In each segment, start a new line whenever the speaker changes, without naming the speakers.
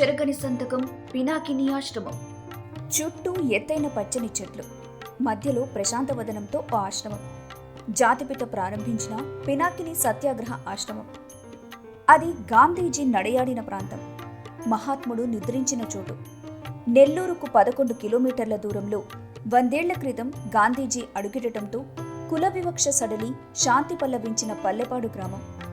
చెరగని సంతకం పినాకిని ఆశ్రమం.
చుట్టూ ఎత్తైన పచ్చని చెట్లు. మధ్యలో ప్రశాంతవదనంతో ఓ ఆశ్రమం. జాతిపిత ప్రారంభించిన పినాకిని సత్యాగ్రహ ఆశ్రమం. అది గాంధీజీ నడయాడిన ప్రాంతం. మహాత్ముడు నిద్రించిన చోటు. నెల్లూరుకు పదకొండు కిలోమీటర్ల దూరంలో వందేళ్ళ క్రితం గాంధీజీ అడుగిడటంతో కుల వివక్ష సడలి శాంతి పల్లవించిన పల్లెపాడు గ్రామం.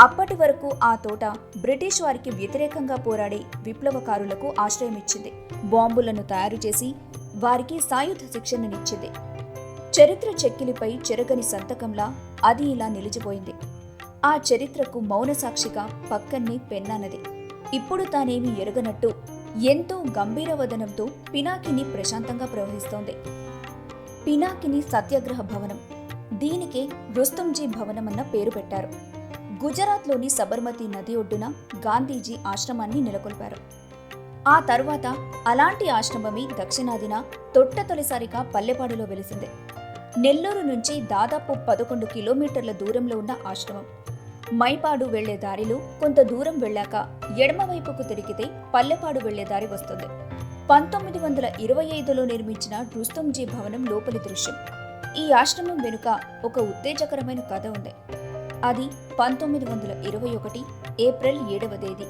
అప్పటి వరకు ఆ తోట బ్రిటిష్ వారికి వ్యతిరేకంగా పోరాడే విప్లవకారులకు ఆశ్రయమిచ్చింది బాంబులను తయారు చేసి వారికి సాయుధ శిక్షణనిచ్చింది చరిత్ర చెక్కిలిపై చెరగని సంతకంలా అది ఇలా నిలిచిపోయింది. ఆ చరిత్రకు మౌన సాక్షిగా పక్కన్నే పెన్నానది. ఇప్పుడు తానేమి ఎరగనట్టు ఎంతో గంభీరవదనంతో పినాకిని ప్రశాంతంగా ప్రవహిస్తోంది. పినాకిని సత్యాగ్రహ భవనం. దీనికే రుస్తుంజీ భవనం అన్న పేరు పెట్టారు. గుజరాత్లోని సబర్మతి నది ఒడ్డున గాంధీజీ ఆశ్రమాన్ని నెలకొల్పారు. ఆ తర్వాత అలాంటి ఆశ్రమమే దక్షిణాదిన తొట్ట తొలిసారిగా పల్లెపాడులో వెలిసింది. నెల్లూరు నుంచి దాదాపు పదకొండు కిలోమీటర్ల దూరంలో ఉన్న ఆశ్రమం. మైపాడు వెళ్ళే దారిలో కొంత దూరం వెళ్ళాక ఎడమవైపుకు తిరిగితే పల్లెపాడు వెళ్ళే దారి వస్తుంది. పంతొమ్మిది వందల ఇరవై ఐదులో నిర్మించిన రుస్తుంజీ భవనం లోపలి దృశ్యం. ఈ ఆశ్రమం వెనుక ఒక ఉత్తేజకరమైన కథ ఉంది. అది పంతొమ్మిది వందల ఇరవై ఒకటి ఏప్రిల్ ఏడవ తేదీ.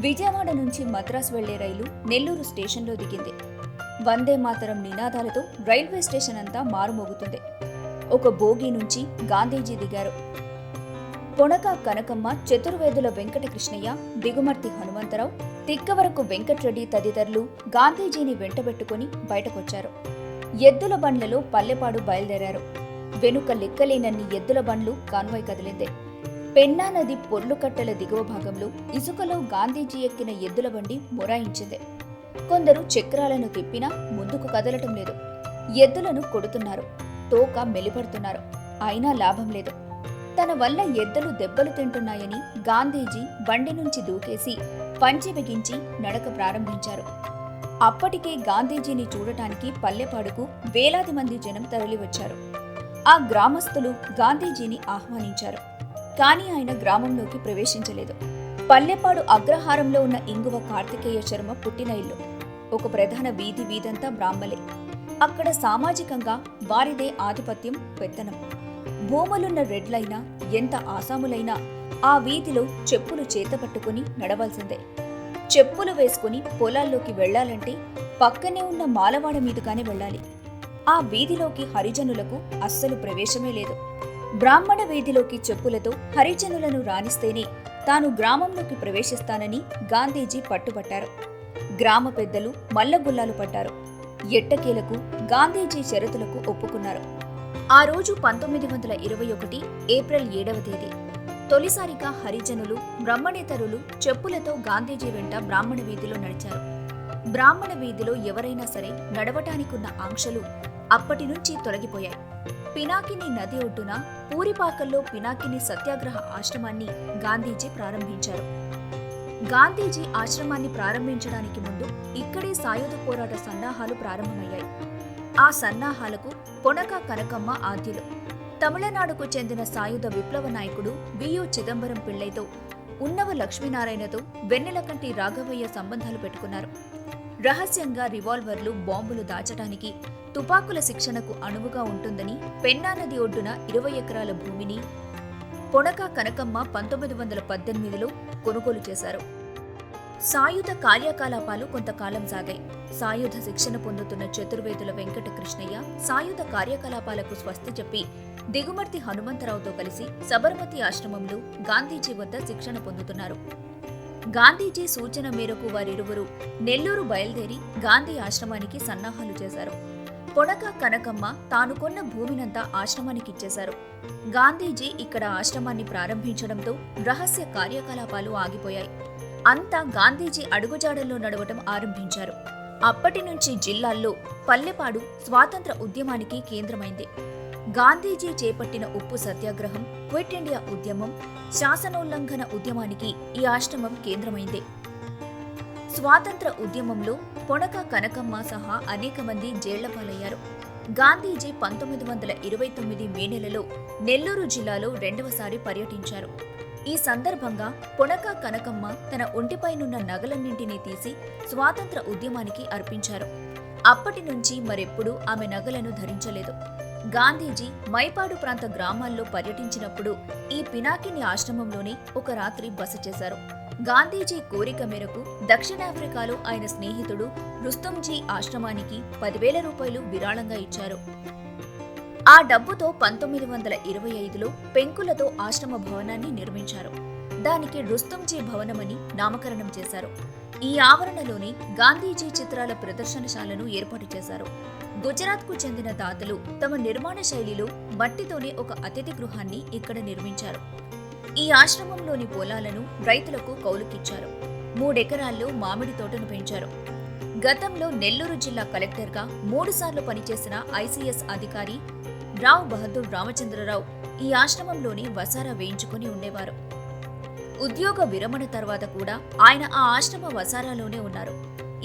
విజయవాడ నుంచి మద్రాసు వెళ్ళే రైలు నెల్లూరు స్టేషన్లో దిగింది. వందే మాతరం నినాదాలతో రైల్వే స్టేషన్ అంతా మారుమోగుతుంది. ఒక బోగి నుంచి గాంధీజీ దిగారు. పొనక కనకమ్మ చతుర్వేదుల వెంకటకృష్ణయ్య దిగుమర్తి హనుమంతరావు తిక్కవరకు వెంకట్రెడ్డి తదితరులు గాంధీజీని వెంటబెట్టుకుని బయటకొచ్చారు. ఎద్దుల బండ్లలో పల్లెపాడు బయలుదేరారు. వెనుక లెక్కలేనన్ని ఎద్దుల బండ్లు కాన్వాయ్ కదిలిందే. పెన్నా నది పొర్లుకట్టెల దిగువ భాగంలో ఇసుకలో గాంధీజీ ఎక్కిన ఎద్దుల బండి మొరాయించింది. కొందరు చక్రాలను తిప్పినా ముందుకు కదలటం లేదు. ఎద్దులను కొడుతున్నారు. తోక మెలిపడుతున్నారు. అయినా లాభం లేదు. తన వల్ల ఎద్దులు దెబ్బలు తింటున్నాయని గాంధీజీ బండి నుంచి దూకేసి పంచి బిగించి నడక ప్రారంభించారు. అప్పటికే గాంధీజీని చూడటానికి పల్లెపాడుకు వేలాది మంది జనం తరలివచ్చారు. ఆ గ్రామస్తులు గాంధీజీని ఆహ్వానించారు. కానీ ఆయన గ్రామంలోకి ప్రవేశించలేదు. పల్లెపాడు అగ్రహారంలో ఉన్న ఇంగువ కార్తికేయ శర్మ పుట్టిన ఇల్లు. ఒక ప్రధాన వీధి వీధంతా బ్రాహ్మలే. అక్కడ సామాజికంగా వారిదే ఆధిపత్యం పెత్తనం. భూములున్న రెడ్లైనా ఎంత ఆసాములైనా ఆ వీధిలో చెప్పులు చేతపట్టుకుని నడవాల్సిందే. చెప్పులు వేసుకుని పొలాల్లోకి వెళ్ళాలంటే పక్కనే ఉన్న మాలవాడ మీదుగానే వెళ్ళాలి. ఆ వీధిలోకి హరిజనులకు అస్సలు ప్రవేశమే లేదు. బ్రాహ్మణ వీధిలోకి చెప్పులతో హరిజనులను రాణిస్తేనే తాను గ్రామంలోకి ప్రవేశిస్తానని గాంధీజీ పట్టుబట్టారు. గ్రామ పెద్దలు మల్లగుల్లాలు పట్టారు. ఎట్టకేలకు గాంధీజీ షరతులకు ఒప్పుకున్నారు. ఆ రోజు పంతొమ్మిది వందల ఇరవై ఒకటి ఏప్రిల్ ఏడవ తేదీ. తొలిసారిగా హరిజనులు బ్రహ్మణేతరులు చెప్పులతో గాంధీజీ వెంట బ్రాహ్మణ వీధిలో నడిచారు. బ్రాహ్మణ వీధిలో ఎవరైనా సరే నడవటానికున్న ఆంక్షలు అప్పటి నుంచి తొలగిపోయాయి. పినాకిని నది ఒడ్డున పూరిపాకల్లో పినాకిని సత్యాగ్రహ ఆశ్రమాన్ని గాంధీజీ ప్రారంభించారు. గాంధీజీ ఆశ్రమాన్ని ప్రారంభించడానికి ముందు ఇక్కడే సాయుధ పోరాట సన్నాహాలు ప్రారంభమయ్యాయి. ఆ సన్నాహాలకు పొనక కనకమ్మ ఆద్యులు. తమిళనాడుకు చెందిన సాయుధ విప్లవ నాయకుడు బియు చిదంబరం పిళ్ళైతో ఉన్నవ లక్ష్మీనారాయణతో వెన్నెలకంటి రాఘవయ్య సంబంధాలు పెట్టుకున్నారు. రహస్యంగా రివాల్వర్లు బాంబులు దాచటానికి తుపాకుల శిక్షణకు అనువుగా ఉంటుందని పెన్నా నది ఒడ్డున ఇరవై ఎకరాల భూమిని పొనక కనకమ్మ పంతొమ్మిది వందల పద్దెనిమిదిలో కొనుగోలు చేశారు. సాయుధ కార్యకలాపాలు కొంతకాలం సాగాయి. సాయుధ శిక్షణ పొందుతున్న చతుర్వేదుల వెంకట కృష్ణయ్య సాయుధ కార్యకలాపాలకు స్వస్తి చెప్పి దిగుమర్తి హనుమంతరావుతో కలిసి సబర్మతి ఆశ్రమంలో గాంధీజీ వద్ద శిక్షణ పొందుతున్నారు. గాంధీజీ సూచన మేరకు వారిరువురు నెల్లూరు బయలుదేరి గాంధీ ఆశ్రమానికి సన్నాహాలు చేశారు. పొడక కనకమ్మ తాను కొన్న భూమినంతా ఆశ్రమానికి ఇచ్చేశారు గాంధీజీ ఇక్కడ ఆశ్రమాన్ని ప్రారంభించడంతో రహస్య కార్యకలాపాలు ఆగిపోయాయి. అంతా గాంధీజీ అడుగుజాడల్లో నడవటం ఆరంభించారు. అప్పటి నుంచి జిల్లాల్లో పల్లెపాడు స్వాతంత్ర ఉద్యమానికి కేంద్రమైంది. గాంధీజీ చేపట్టిన ఉప్పు సత్యాగ్రహం క్విట్ ఇండియా ఉద్యమం శాసనోల్లంఘన ఉద్యమానికి ఈ ఆశ్రమం కేంద్రమైంది. స్వాతంత్ర ఉద్యమంలో పొనక కనకమ్మ సహా అనేక మంది జైళ్ళపాలయ్యారు గాంధీజీ పంతొమ్మిది వందల ఇరవై తొమ్మిది మే నెలలో నెల్లూరు జిల్లాలో రెండవసారి పర్యటించారు. ఈ సందర్భంగా పొనక కనకమ్మ తన ఒంటిపైనున్న నగలన్నింటినీ తీసి స్వాతంత్ర ఉద్యమానికి అర్పించారు. అప్పటి నుంచి మరెప్పుడూ ఆమె నగలను ధరించలేదు. గాంధీజీ మైపాడు ప్రాంత గ్రామాల్లో పర్యటించినప్పుడు ఈ పినాకిని ఆశ్రమంలోనే ఒక రాత్రి బస చేశారు. గాంధీజీ కోరిక మేరకు దక్షిణాఫ్రికాలో ఆయన స్నేహితుడు రుస్తుంజీ ఆశ్రమానికి పదివేల రూపాయలు విరాళంగా ఇచ్చారు. ఆ డబ్బుతో పంతొమ్మిది వందల ఇరవై ఐదులో పెంకులతో ఆశ్రమ భవనాన్ని నిర్మించారు. దానికి రుస్తుంజీ భవనమని నామకరణం చేశారు. ఈ ఆవరణలోనే గాంధీజీ చిత్రాల ప్రదర్శనశాలను ఏర్పాటు చేశారు. గుజరాత్కు చెందిన దాతలు తమ నిర్మాణ శైలిలో మట్టితోనే ఒక అతిథి గృహాన్ని ఇక్కడ నిర్మించారు. ఈ ఆశ్రమంలోని పొలాలను రైతులకు కౌలుకిచ్చారు. మూడెకరాల్లో మామిడి తోటను పెంచారు. గతంలో నెల్లూరు జిల్లా కలెక్టర్గా మూడుసార్లు పనిచేసిన ఐసీఎస్ అధికారి రావ్ బహదూర్ రామచంద్రరావు ఈ ఆశ్రమంలోని వసారా వేయించుకుని ఉండేవారు. ఉద్యోగ విరమణ తర్వాత కూడా ఆయన ఆ ఆశ్రమ వసారాలోనే ఉన్నారు.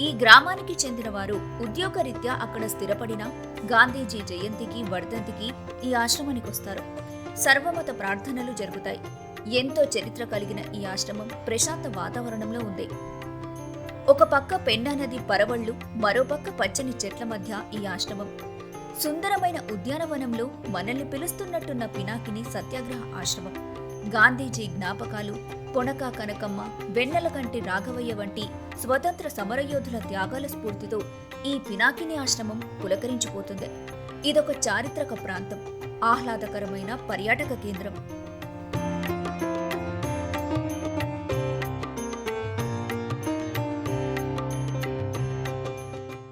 ఈ గ్రామానికి చెందిన వారు ఉద్యోగరీత్యా అక్కడ స్థిరపడిన గాంధీజీ జయంతికి వర్ధంతికి ఈ ఆశ్రమానికి వస్తారు. సర్వమత ప్రార్థనలు జరుగుతాయి. ఎంతో చరిత్ర కలిగిన ఈ ఆశ్రమం ప్రశాంత వాతావరణంలో ఉంది. ఒక పక్క పెన్నా నది పరవళ్ళు మరోపక్క పచ్చని చెట్ల మధ్య ఈ ఆశ్రమం. సుందరమైన ఉద్యానవనంలో మనల్ని పిలుస్తున్నట్టున్న పినాకిని సత్యాగ్రహ ఆశ్రమం. గాంధీజీ జ్ఞాపకాలు పొనక కనకమ్మ వెన్నెల కంటి రాఘవయ్య వంటి స్వతంత్ర సమరయోధుల త్యాగాల స్ఫూర్తితో ఈ పినాకిని ఆశ్రమం పులకరించిపోతుంది. ఇదొక చారిత్రక ప్రాంతం ఆహ్లాదకరమైన పర్యాటక కేంద్రం.